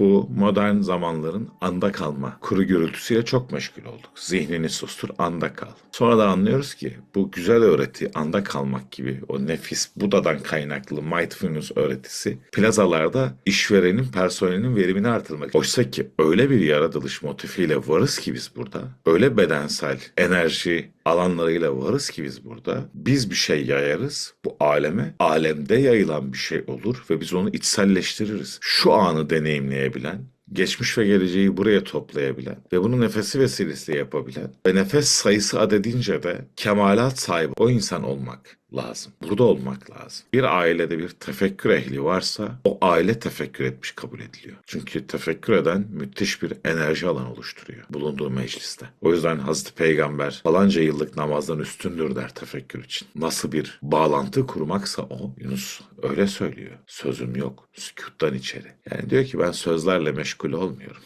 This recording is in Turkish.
Bu modern zamanların anda kalma, kuru gürültüsüyle çok meşgul olduk. Zihnini sustur, anda kal. Sonra da anlıyoruz ki bu güzel öğreti, anda kalmak gibi o nefis Buda'dan kaynaklı mindfulness öğretisi plazalarda işverenin personelinin verimini artırmak. Oysa ki öyle bir yaratılış motifiyle varız ki biz burada. Öyle bedensel enerji alanlarıyla varız ki biz burada. Biz bir şey yayarız bu aleme. Alemde yayılan bir şey olur ve biz onu içselleştiririz. Şu anı deneyimleyebilen, geçmiş ve geleceği buraya toplayabilen ve bunu nefesi vesilesiyle yapabilen ve nefes sayısı adedince de kemalat sahibi o insan olmak lazım. Burada olmak lazım. Bir ailede bir tefekkür ehli varsa o aile tefekkür etmiş kabul ediliyor. Çünkü tefekkür eden müthiş bir enerji alanı oluşturuyor bulunduğu mecliste. O yüzden Hazreti Peygamber falanca yıllık namazdan üstündür der tefekkür için. Nasıl bir bağlantı kurmaksa o Yunus öyle söylüyor. Sözüm yok. Sükuttan içeri. Yani diyor ki ben sözlerle meşgul olmuyorum.